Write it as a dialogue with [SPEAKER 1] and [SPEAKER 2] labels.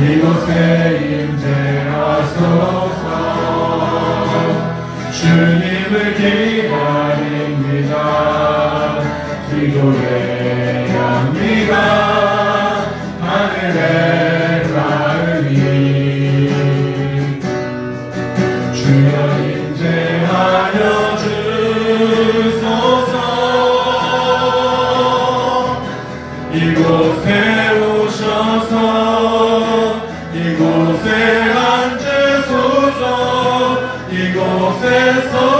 [SPEAKER 1] 이곳에 임재하소서. 주님을 기다립니다. 기도해. 이곳에 오셔서 이곳에 앉으소서 이곳에서